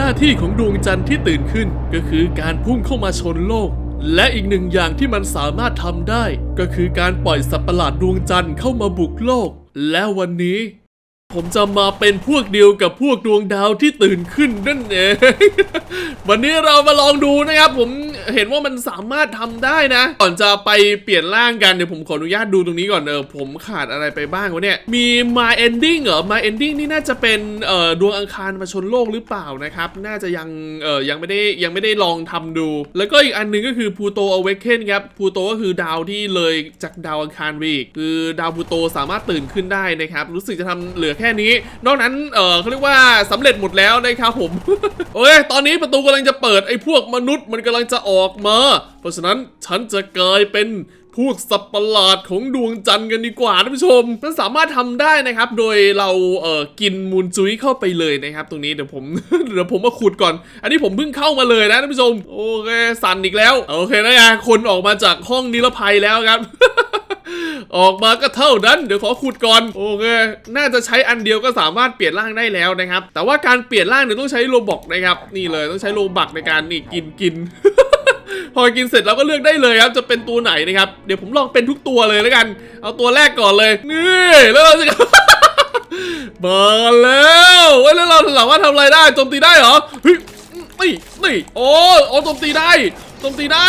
หน้าที่ของดวงจันทร์ที่ตื่นขึ้น ก็คือการพุ่งเข้ามาชนโลก และอีกหนึ่งอย่างที่มันสามารถทำได้ ก็คือการปล่อยสัตว์ประหลาดดวงจันทร์เข้ามาบุกโลก และวันนี้ ผมจะมาเป็นพวกเดียวกับพวกดวงดาวที่ตื่นขึ้นนั่นเอง วันนี้เรามาลองดูนะครับผม เห็นว่ามันสามารถทำได้นะ ก่อนจะไปเปลี่ยนร่างกันเดี๋ยวผมขออนุญาตดูตรงนี้ก่อนเออผมขาดอะไรไปบ้างวะเนี่ย มี My Ending เหรอ My Ending นี่น่าจะเป็นเอ่อดวงอังคารมาชนโลกหรือเปล่านะครับ น่าจะยังเอ่อยังไม่ได้ยังไม่ได้ลองทำดู แล้วก็อีกอันหนึงก็คือ Pluto Awaken ครับ Pluto ก็คือดาวที่เลยจากดาวอังคารไปอีกคือดาว Pluto สามารถตื่นขึ้นได้นะครับ รู้สึกจะทำเหลือแค่นี้ นอกนั้นเออเขาเรียกว่าสำเร็จหมดแล้วนะครับผมโอเคตอนนี้ประตูกำลังจะเปิดไอ้พวกมนุษย์มันกำลังจะออกมา เพราะฉะนั้นฉันจะกลายเป็นพวกสัตว์ประหลาดของดวงจันทร์กันดีกว่าท่านผู้ชม มันสามารถทำได้นะครับ โดยเราเอ่อกินมูลจุ้ยเข้าไปเลยนะครับ ตรงนี้เดี๋ยวผมเดี๋ยวผมมาขุดก่อน อันนี้ผมเพิ่งเข้ามาเลยนะท่านผู้ชม โอเคสั่นอีกแล้ว โอเคนะยาคนออกมาจากห้องนิรภัยแล้วครับออกมาก็เท่านั้น เดี๋ยวขอขุดก่อน โอเค น่าจะใช้อันเดียวก็สามารถเปลี่ยนร่างได้แล้วนะครับ แต่ว่าการเปลี่ยนร่างเนี่ยต้องใช้โลบอกนะครับ นี่เลยต้องใช้โลบักในการนี่กินกิน พอกินเสร็จเราก็เลือกได้เลยครับ จะเป็นตัวไหนนะครับ เดี๋ยวผมลองเป็นทุกตัวเลยแล้วกัน เอาตัวแรกก่อนเลย นี่แล้วเราจะมาแล้วเว้ยแล้วเราสามารถทำอะไรได้โจมตีได้เหรอเฮ้ยนี่นี่โอ้โอ้โจมตีได้โจมตีได้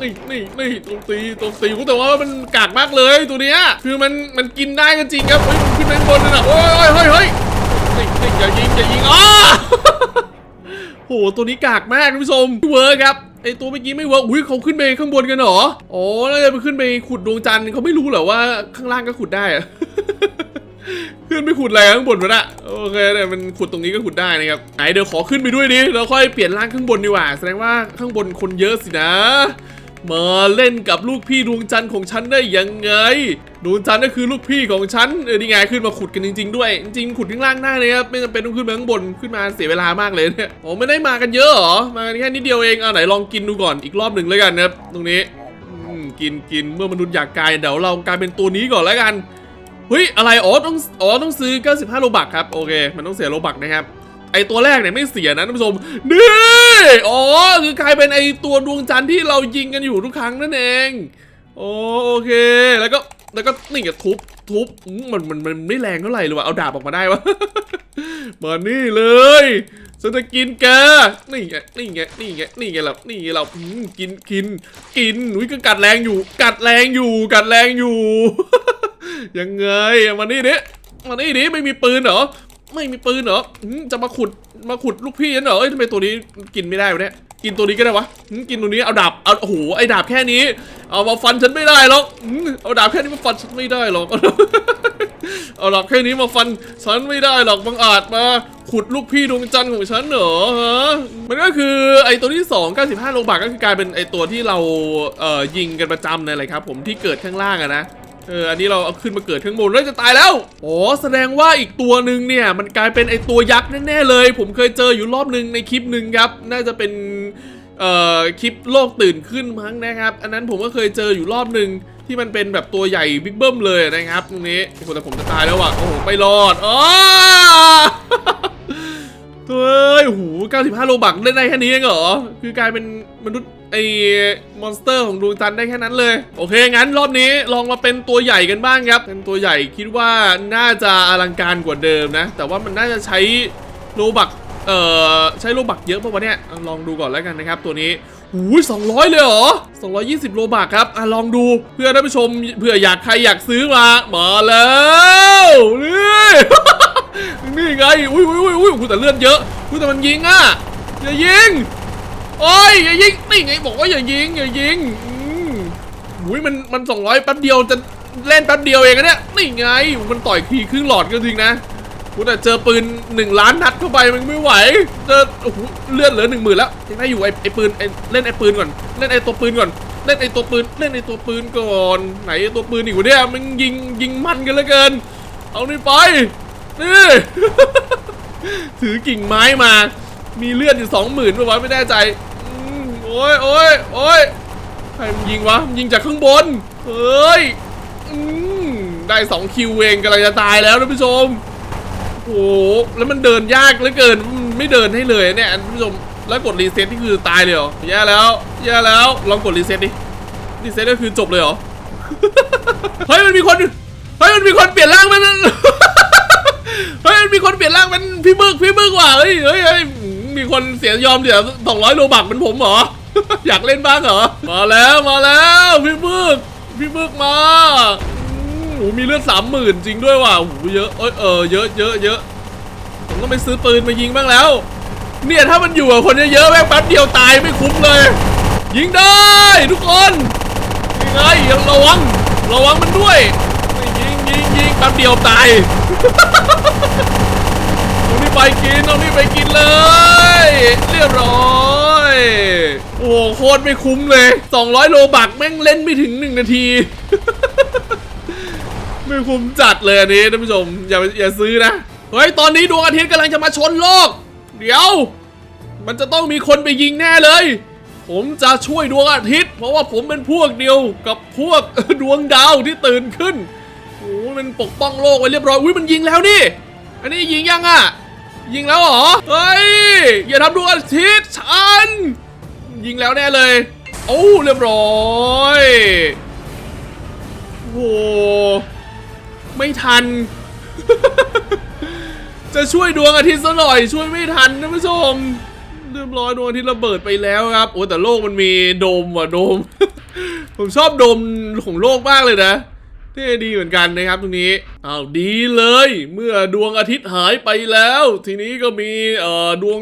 นี่นี่นี่โจมตีโจมตีกูแต่ว่ามันกากมากเลยตัวเนี้ยคือมันมันกินได้ก็จริงครับเฮ้ยมันขึ้นไปข้าบนเลยนะโอ้ยเฮ้ยเฮ้ยเฮ้ยนี่นี่อย่ายิงอย่ายิงอ้า โหตัวนี้กากมากท่านผู้ชมเวิร์คครับไอตัวเมื่อกี้ไม่เวิร์กอุ้ยเขาขึ้นไปข้างบนกันเหรออ๋อแล้วจะไปขึ้นไปขุดดวงจันทร์เขาไม่รู้เหรอว่าข้างล่างก็ขุดได้อะขึ้นไปขุดอะไรข้างบนมันอะโอเคเนี่ยมันขุดตรงนี้ก็ขุดได้นะครับไหนเดี๋ยวขอขึ้นไปด้วยดิแล้วค่อยเปลี่ยนร่างข้างบนดีกว่า แสดงว่าข้างบนคนเยอะสินะ มาเล่นกับลูกพี่ดวงจันทร์ของฉันได้ยังไง ดวงจันทร์ก็คือลูกพี่ของฉันเออนี่ไงขึ้นมาขุดกันจริง ๆ ด้วย จริงๆขุดข้างล่างได้เลยครับไม่จำเป็นต้องขึ้นมาข้างบนขึ้นมาเสียเวลามากเลยเนี่ยโอ้ไม่ได้มากันเยอะหรอมากันแค่นิดเดียวเองเอาไหนลองกินดูก่อนอีกรอบหนึ่งแล้วกันนะครับตรงนี้กินกินเมื่อมนุษย์อยากกายเดี๋ยวเรากลายเป็นตัวนี้ก่อนแล้วกันเฮ้ยอะไรอ๋อต้องอ๋อต้องซื้อ 95 โลบักครับโอเค มันต้องเสียโลบักนะครับไอตัวแรกเนี่ยไม่เสียนะท่านผู้ชมนี่ อ๋อ คือกลายเป็นไอตัวดวงจันทร์ที่เรายิงกันอยู่ทุกครั้งนั่นเอง โอโอเค แล้วก็แล้วก็นี่กับทุบทุบมันมันมันไม่แรงเท่าไหร่เลยว่ะเอาดาบออกมาได้วะมานี่เลยฉันจะกินแกนี่ไงนี่ไงนี่ไงนี่ไงเรานี่ไงเราอืมกินกินกินอุ้ยก็กัดแรงอยู่ กัดแรงอยู่ กัดแรงอยู่ยังไงมานี่ดิมานี่ดิไม่มีปืนเหรอ ไม่มีปืนเหรอจะมาขุดมาขุดลูกพี่ฉันเหรอเอ้ยทำไมตัวนี้กินไม่ได้วะเนี่ยกินตัวนี้ก็ได้วะกินตัวนี้เอาดาบเอาโอ้โหไอ้ดาบแค่นี้เอามาฟันฉันไม่ได้หรอกอืมเอาดาบแค่นี้มาฟันฉันไม่ได้หรอกเอาดาบแค่นี้มาฟันฉันไม่ได้หรอกบังอาจมาขุดลูกพี่ดวงจันทร์ของฉันเหรอฮะมันก็คือไอ้ตัวที่2 95โลบาทก็คือกลายเป็นไอ้ตัวที่เราเอ่อยิงกันประจำนั่นแหละครับ ผมที่เกิดข้างล่างอะนะ เอออันนี้เราเอาขึ้นมาเกิดข้างบนแล้วจะตายแล้วอ๋อแสดงว่าอีกตัวหนึ่งเนี่ย มันกลายเป็นไอตัวยักษ์แน่ๆเลย ผมเคยเจออยู่รอบหนึ่งในคลิปหนึ่งครับ น่าจะเป็นเอ่อคลิปโลกตื่นขึ้นมั้งนะครับ อันนั้นผมก็เคยเจออยู่รอบหนึ่งที่มันเป็นแบบตัวใหญ่บิ๊กเบิ้มเลยนะครับตรงนี้โอ้โหแต่ผมจะตายแล้วว่ะโอ้โหไม่รอดอ๋อเฮ้ยโอ้โห95โลบักเล่นได้แค่นี้เองเหรอคือกลายเป็นมนุษย์ ไอ้มอนสเตอร์ของดวงจันทร์ได้แค่นั้นเลย โอเค งั้นรอบนี้ลองมาเป็นตัวใหญ่กันบ้างครับ เป็นตัวใหญ่คิดว่าน่าจะอลังการกว่าเดิมนะ แต่ว่ามันน่าจะใช้โลบักเอ่อใช้โลบักเยอะป่าวะเนี่ย ลองดูก่อนแล้วกันนะครับ ตัวนี้หูย200เลยเหรอ 220 โลบักครับอะลองดูเพื่อท่านผู้ชมเผื่ออยากใครอยากซื้อมา มาแล้วนี่นี่ไง อุ้ยอุ้ยอุ้ยอุ้ยแต่เลือดเยอะอุ้ยแต่มันยิงอะอย่ายิง โอ้ยอย่ายิงนี่ไงบอกว่าอย่ายิงอย่ายิงอืมอุ้ยมันมันสองร้อยแป๊บเดียวจะเล่นแป๊บเดียวเองอะเนี่ยนี่ไงมันต่อยทีครึ่งหลอดก็จริงนะกูแต่เจอปืนหนึ่งล้านนัดเข้าไปมันไม่ไหวเจอโอ้โหเลือดเหลือหนึ่งหมื่นแล้วยังได้อยู่ไอ้ไอ้ปืนไอ้เล่นไอ้ปืนก่อน เล่นไอ้ตัวปืนก่อน เล่นไอ้ตัวปืนเล่นไอ้ตัวปืนก่อน ไหนตัวปืนอีกวะเนี่ยมันยิงยิงมันกันเหลือเกิน เอานี่ไปนี่ถือกิ่งไม้มา มีเลือดอยู่สองหมื่นป่าวะไม่แน่ใจ โอ้ยโอ้ยโอ้ยใครมันยิงวะมันยิงจากข้างบน เฮ้ยอืมได้สองคิวเองกำลังจะตายแล้วท่านผู้ชมโอ้โหแล้วมันเดินยากเหลือเกินไม่เดินให้เลยเนี่ยท่านผู้ชมแล้วกดรีเซ็ตนี่คือตายเลยเหรอแย่แล้วแย่แล้วลองกดรีเซ็ตดิรีเซ็ตก็คือจบเลยเหรอเฮ้ยมันมีคนเฮ้ยมันมีคนเปลี่ยนร่างมันเฮ้ยมันมีคนเปลี่ยนร่างเป็นพี่บึกพี่บึกว่ะเฮ้ยเฮ้ยเฮ้ยมีคนเสียยอมเสียสองร้อยโลบักเป็นผมเหรอ อยากเล่นบ้างเหรอ มาแล้วมาแล้วพี่บึกพี่บึกมาโอ้โหมีเลือดสามหมื่นจริงด้วยว่ะโอ้โหเยอะเอเออเยอะเยอะเยอะผมต้องไปซื้อปืนมายิงบ้างแล้ว เนี่ยถ้ามันอยู่กับคนเยอะๆแม่งแป๊บเดียวตายไม่คุ้มเลย ยิงได้ทุกคนยังไงยังระวังระวังมันด้วยยิงยิงยิงแป๊บเดียวตาย ไปกินเอานี่ไปกินเลย เรียบร้อยโอ้โหคตรไม่คุ้มเลย 200 โลบักแม่งเล่นไม่ถึง 1 นาที ไม่คุ้มจัดเลยอันนี้ท่านผู้ชม อย่าอย่าซื้อนะ เฮ้ย ตอนนี้ดวงอาทิตย์กำลังจะมาชนโลก เดี๋ยว มันจะต้องมีคนไปยิงแน่เลย ผมจะช่วยดวงอาทิตย์ เพราะว่าผมเป็นพวกเดียวกับพวกดวงดาวที่ตื่นขึ้นโอ้มันปกป้องโลกไว้เรียบร้อย อุ้ยมันยิงแล้วนี่ อันนี้ยิงยังอะ ยิงแล้วเหรอ เฮ้ย อย่าทำดวงอาทิตย์ฉัน ยิงแล้วแน่เลย โอ้เรียบร้อยโอ้โห ไม่ทัน จะช่วยดวงอาทิตย์ซะหน่อย ช่วยไม่ทันท่านผู้ชมเรียบร้อยดวงอาทิตย์ระเบิดไปแล้วครับ โอ้แต่โลกมันมีโดมว่ะโดม ผมชอบโดมของโลกมากเลยนะ เท่ดีเหมือนกันนะครับตรงนี้อ้าวดีเลย เมื่อดวงอาทิตย์หายไปแล้ว ทีนี้ก็มีเอ่อดวง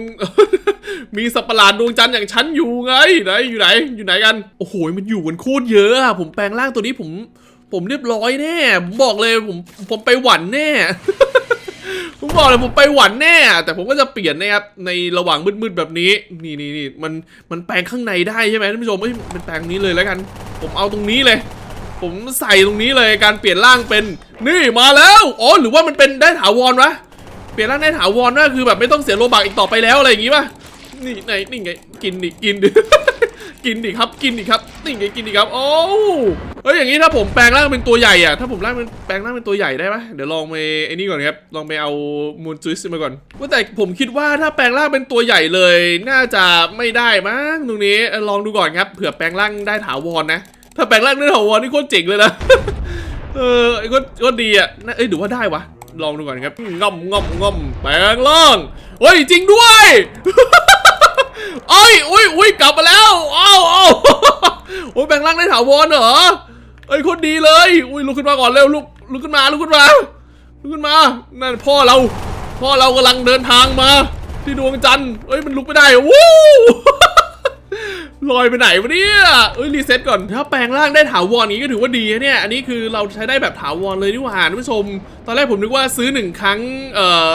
มีสัตว์ประหลาดดวงจันทร์อย่างฉันอยู่ไงไหนอยู่ไหนอยู่ไหนกันโอ้โหมันอยู่กันโคตรเยอะอะผมแปลงร่างตัวนี้ผม ผมเรียบร้อยแน่ผมบอกเลยผมผมไปหวันแน่ ผมบอกเลยผมไปหวันแน่ แต่ผมก็จะเปลี่ยนนะครับในระหว่างมืดๆแบบนี้ นี่นี่นี่มันมันแปลงข้างในได้ใช่ไหมท่านผู้ชมเอ้ยมันแปลงนี้เลยแล้วกัน ผมเอาตรงนี้เลย ผมใส่ตรงนี้เลยการเปลี่ยนร่างเป็นนี่มาแล้วอ๋อหรือว่ามันเป็นได้ถาวรวะเปลี่ยนร่างได้ถาวรก็คือแบบไม่ต้องเสียโลบักอีกต่อไปแล้วอะไรอย่างงี้ป่ะนี่ไหนนี่ไงกินดิกินดิกินดิครับกินดิครับนี่ไงกินดิครับโอ้เฮ้ยอย่างนี้ถ้าผมแปลงร่างเป็นตัวใหญ่อะถ้าผมร่างเป็นแปลงร่างเป็นตัวใหญ่ได้ปะเดี๋ยวลองไปไอ้นี่ก่อนครับลองไปเอามูนจุสมาก่อนว่าแต่ผมคิดว่าถ้าแปลงร่างเป็นตัวใหญ่เลย น่าจะไม่ได้มั้งตรงนี้ลองดูก่อนครับเผื่อแปลงร่างได้ถาวรนะ ถ้าแปลงร่างได้ถาวรนี่โคตรเจ๋งเลยนะ เออไอ้ก็ก็ดีอะเอ้ยหรือว่าได้วะ ลองดูก่อนครับง่อมง่อมง่อมแปลงร่างเฮ้ยจริงด้วยเอ้ยอุ้ยอุ้ยกลับมาแล้วอ้าวอ้าวโอ้ยแปลงร่างได้ถาวรเหรอเอ้ยโคตรดีเลย อุ้ยลุกขึ้นมาก่อนเร็วลุกลุกขึ้นมาลุกขึ้นมาลุกขึ้นมา นั่นพ่อเรา พ่อเรากำลังเดินทางมา ที่ดวงจันทร์เอ้ยมันลุกไม่ได้วู้ ลอยไปไหนวะเนี่ยเอ้ยรีเซ็ตก่อน ถ้าแปลงร่างได้ถาวรอย่างนี้ก็ถือว่าดีนะเนี่ย อันนี้คือเราใช้ได้แบบถาวรเลยนี่หว่าท่านผู้ชม ตอนแรกผมนึกว่าซื้อหนึ่งครั้ง เอ่อ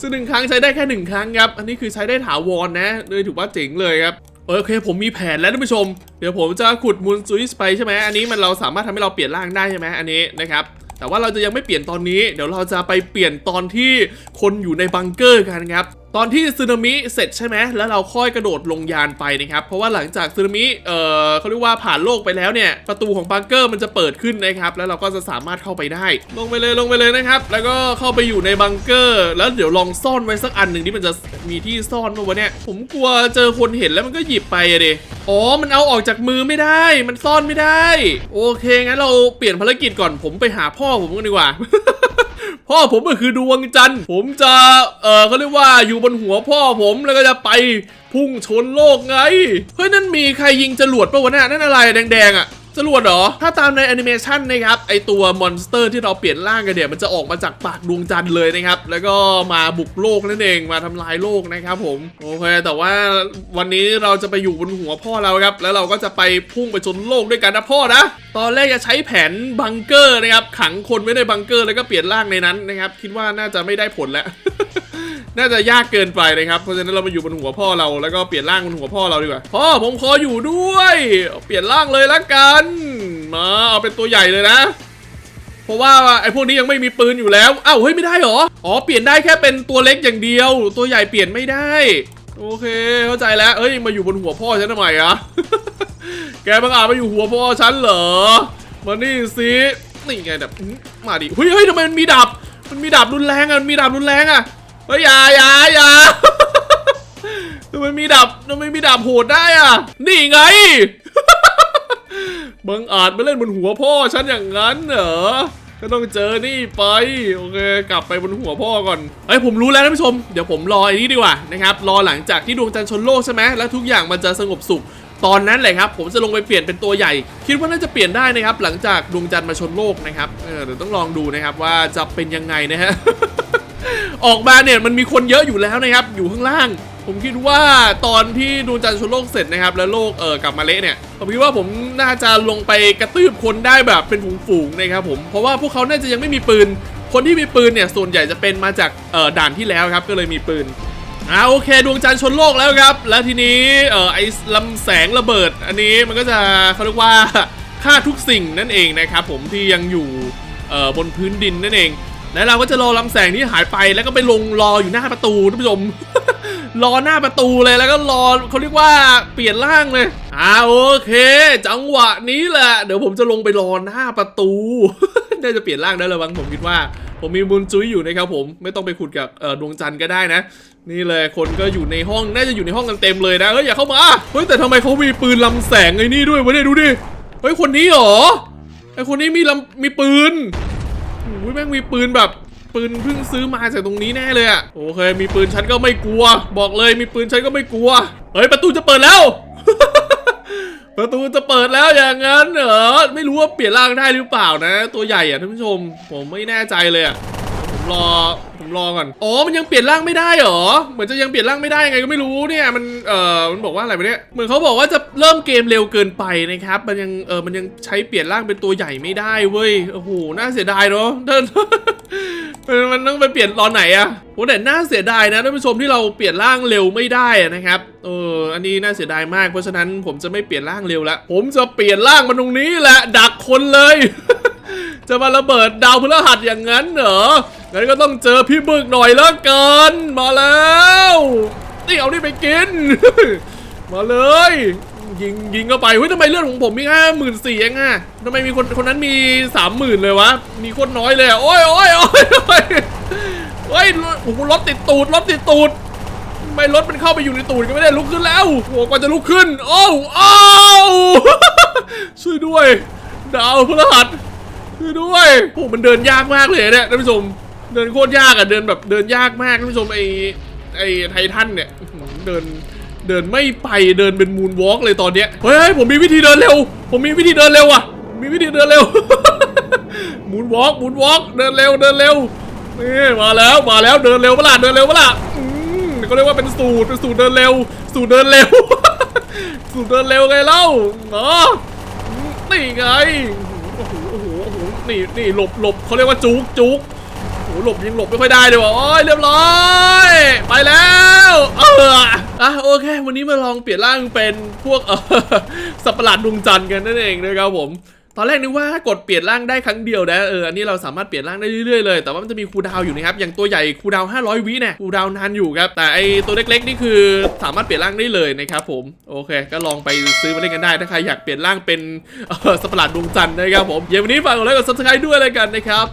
ซื้อหนึ่งครั้งใช้ได้แค่หนึ่งครั้งครับ อันนี้คือใช้ได้ถาวรนะ เลยถือว่าเจ๋งเลยครับโอเค ผมมีแผนแล้วท่านผู้ชม เดี๋ยวผมจะขุดมูลซุยสไปใช่ไหมอันนี้มันเราสามารถทำให้เราเปลี่ยนร่างได้ใช่ไหมอันนี้นะครับแต่ว่าเราจะยังไม่เปลี่ยนตอนนี้ เดี๋ยวเราจะไปเปลี่ยนตอนที่คนอยู่ในบังเกอร์กันครับ ตอนที่สึนามิเสร็จใช่ไหมแล้วเราค่อยกระโดดลงยานไปนะครับ เพราะว่าหลังจากสึนามิ เอ่อเขาเรียกว่าผ่านโลกไปแล้วเนี่ย ประตูของบังเกอร์มันจะเปิดขึ้นนะครับ แล้วเราก็จะสามารถเข้าไปได้ ลงไปเลยลงไปเลยนะครับ แล้วก็เข้าไปอยู่ในบังเกอร์ แล้วเดี๋ยวลองซ่อนไว้สักอันหนึ่งที่มันจะมีที่ซ่อนมาวะเนี่ย ผมกลัวเจอคนเห็นแล้วมันก็หยิบไปอะดิอ๋อ มันเอาออกจากมือไม่ได้ มันซ่อนไม่ได้ โอเคงั้นเราเปลี่ยนภารกิจก่อน ผมไปหาพ่อผมกันดีกว่า พ่อผมก็คือดวงจันทร์ ผมจะ เออเขาเรียกว่าอยู่บนหัวพ่อผมแล้วก็จะไปพุ่งชนโลกไง เฮ้ยนั่นมีใครยิงจรวดปะวะเนี่ยนั่นอะไรแดงๆอะ จรวดเหรอ ถ้าตามในแอนิเมชันนะครับ ไอตัวมอนสเตอร์ที่เราเปลี่ยนร่างกันเนี่ย มันจะออกมาจากปากดวงจันทร์เลยนะครับ แล้วก็มาบุกโลกนั่นเอง มาทำลายโลกนะครับผม โอเค แต่ว่าวันนี้เราจะไปอยู่บนหัวพ่อเราครับ แล้วเราก็จะไปพุ่งไปชนโลกด้วยกันนะพ่อนะ ตอนแรกจะใช้แผนบังเกอร์นะครับ ขังคนไว้ในบังเกอร์แล้วก็เปลี่ยนร่างในนั้นนะครับ คิดว่าน่าจะไม่ได้ผลแล้ว น่าจะยากเกินไปนะครับ เพราะฉะนั้นเรามาอยู่บนหัวพ่อเราแล้วก็เปลี่ยนร่างบนหัวพ่อเราดีกว่า พ่อผมขออยู่ด้วย เปลี่ยนร่างเลยละกัน มาเอาเป็นตัวใหญ่เลยนะ เพราะว่าไอ้พวกนี้ยังไม่มีปืนอยู่แล้วอ้าวเฮ้ยไม่ได้เหรอ อ๋อเปลี่ยนได้แค่เป็นตัวเล็กอย่างเดียว ตัวใหญ่เปลี่ยนไม่ได้ โอเคเข้าใจแล้วเอ้ยมาอยู่บนหัวพ่อฉันทำไมอะแกบังอาจมาอยู่หัวพ่อฉันเหรอ มานี่สินี่ไงแบบมาดิเฮ้ยเฮ้ยทำไมมันมีดาบ มันมีดาบรุนแรงอะมันมีดาบรุนแรงอะ เฮ้ยอย่าอย่าอย่าทำไมมีดาบทำไมมีดาบโหดได้อะ นี่ไง บังอาจมาเล่นบนหัวพ่อฉันอย่างนั้นเหรอก็ต้องเจอนี่ไป โอเค กลับไปบนหัวพ่อก่อนเอ้ผมรู้แล้วท่านผู้ชม เดี๋ยวผมรอไอ้นี้ดีกว่านะครับรอหลังจากที่ดวงจันทร์ชนโลกใช่ไหมแล้วทุกอย่างมันจะสงบสุขตอนนั้นเลยครับผมจะลงไปเปลี่ยนเป็นตัวใหญ่ คิดว่าน่าจะเปลี่ยนได้นะครับ หลังจากดวงจันทร์มาชนโลกนะครับเออเดี๋ยวต้องลองดูนะครับว่าจะเป็นยังไงนะฮะ ออกมาเนี่ยมันมีคนเยอะอยู่แล้วนะครับ อยู่ข้างล่าง ผมคิดว่าตอนที่ดวงจันทร์ชนโลกเสร็จนะครับ แล้วโลกเออกลับมาเละเนี่ยผมคิดว่าผมน่าจะลงไปกระตืบคนได้แบบเป็นฝูงๆนะครับผมเพราะว่าพวกเขาน่าจะยังไม่มีปืน คนที่มีปืนเนี่ยส่วนใหญ่จะเป็นมาจากเออด่านที่แล้วครับ ก็เลยมีปืนอ่าโอเค ดวงจันทร์ชนโลกแล้วครับ แล้วทีนี้เออไอ้ลำแสงระเบิด อันนี้มันก็จะเขาเรียกว่าฆ่าทุกสิ่งนั่นเองนะครับผมที่ยังอยู่เอ่อบนพื้นดินนั่นเอง แล้วเราก็จะรอลำแสงนี้หายไปแล้วก็ไปลงรออยู่หน้าประตูท่านผู้ชม รอหน้าประตูเลยแล้วก็รอเขาเรียกว่าเปลี่ยนร่างเลยอ่าโอเค จังหวะนี้แหละเดี๋ยวผมจะลงไปรอหน้าประตูน่าจะเปลี่ยนร่างได้แล้วบ้างผมคิดว่า ผมมีบุญจุ้ยอยู่นะครับผมไม่ต้องไปขุดกับดวงจันทร์ก็ได้นะ นี่เลยคนก็อยู่ในห้องน่าจะอยู่ในห้องกันเต็มเลยนะเฮ้ยอย่าเข้ามาเฮ้ยแต่ทำไมเขามีปืนลำแสงไอ้นี่ด้วยวะเนี่ยดูดิเฮ้ยคนนี้หรอไอคนนี้มีลำมีปืน อ้ยแม่งมีปืนแบบปืนเพิ่งซื้อมาจากตรงนี้แน่เลยอะโอเค มีปืนฉันก็ไม่กลัว บอกเลยมีปืนฉันก็ไม่กลัว เฮ้ยประตูจะเปิดแล้ว ประตูจะเปิดแล้วอย่างนั้นเหรอไม่รู้ว่าเปลี่ยนร่างได้หรือเปล่านะ ตัวใหญ่อะท่านผู้ชม ผมไม่แน่ใจเลยอะ ผมรอผมรอก่อนอ๋อมันยังเปลี่ยนร่างไม่ได้เหรอเหมือนจะยังเปลี่ยนร่างไม่ได้ยังไงก็ไม่รู้เนี่ยมันเออมันบอกว่าอะไรวะเนี่ยเหมือนเขาบอกว่าจะเริ่มเกมเร็วเกินไปนะครับมันยังเออมันยังใช้เปลี่ยนร่างเป็นตัวใหญ่ไม่ได้เว้ยโอ้โหน่าเสียดายเนาะเดินมันมันต้องไปเปลี่ยนตอนไหนอะโหแต่น่าเสียดายนะท่านผู้ชมที่เราเปลี่ยนร่างเร็วไม่ได้นะครับเอออันนี้น่าเสียดายมากเพราะฉะนั้นผมจะไม่เปลี่ยนร่างเร็วล้วผมจะเปลี่ยนร่างมันตรงนี้แหละดักคนเลย จะมาระเบิดดาวพฤหัสอย่างนั้นเหรอ งั้นก็ต้องเจอพี่บึกหน่อยแล้วกัน มาแล้วนี่เอานี่ไปกิน มาเลย ยิงยิงเข้าไป เฮ้ยทำไมเลือดของผมมีแค่หมื่นสี่เองอะทำไมมีคนคนนั้นมีสามหมื่นเลยวะ มีคนน้อยเลยโอ้ยโอ้ยโอ้ยโอ้ยโอ้ยโอ้โหรถติดตูดรถติดตูดไม่รถมันเข้าไปอยู่ในตูดก็ไม่ได้ลุกขึ้นแล้วโอ้กว่าจะลุกขึ้น โอ้โอ้ช่วยด้วย ดาวพฤหัส ช่วยด้วยโอ้มันเดินยากมากเลยเนี่ยท่านผู้ชม เดินโคตรยากอะเดินแบบเดินยากมากท่านผู้ชมไอไอไททันเนี่ยเดินเดินไม่ไปเดินเป็นมูนวอล์กเลยตอนเนี้ยเฮ้ยผมมีวิธีเดินเร็ว ผมมีวิธีเดินเร็วอะ มีวิธีเดินเร็วมูนวอล์กมูนวอล์กเดินเร็วเดินเร็วนี่มาแล้วมาแล้วเดินเร็วเปะล่าเดินเร็วเปะล่าอืมเขาเรียกว่าเป็นสูตรเป็นสูตรเดินเร็ว สูตรเดินเร็ว สูตรเดินเร็วไงเล่าเนาะนี่ไงโอ้โห นี่นี่หลบหลบเขาเรียกว่าจุกจุกโอ้หหลบยังหลบไม่ค่อยได้เลยว่ะโอ้ยเรียบร้อย ไปแล้วเอออะโอเค วันนี้มาลองเปลี่ยนร่างเป็นพวกเออสัตว์ประหลาดดวงจันทร์กันนั่นเองนะครับผม ตอนแรกนึกว่ากดเปลี่ยนร่างได้ครั้งเดียวนะเอออันนี้เราสามารถเปลี่ยนร่างได้เรื่อยๆเลย แต่ว่ามันจะมีคูดาวอยู่นะครับอย่างตัวใหญ่คูดาว 500 วิเนี่ยคูดาวนานอยู่ครับแต่ไอตัวเล็กๆนี่คือสามารถเปลี่ยนร่างได้เลยนะครับผมโอเค ก็ลองไปซื้อมาเล่นกันได้ถ้าใครอยากเปลี่ยนร่างเป็นสัตว์ปหลาดดวงจันทร์นะครับผมเดี๋ยววันนี้ฝากกดไลค์กดซับสไครต์ด้วยเลยกันนะครับ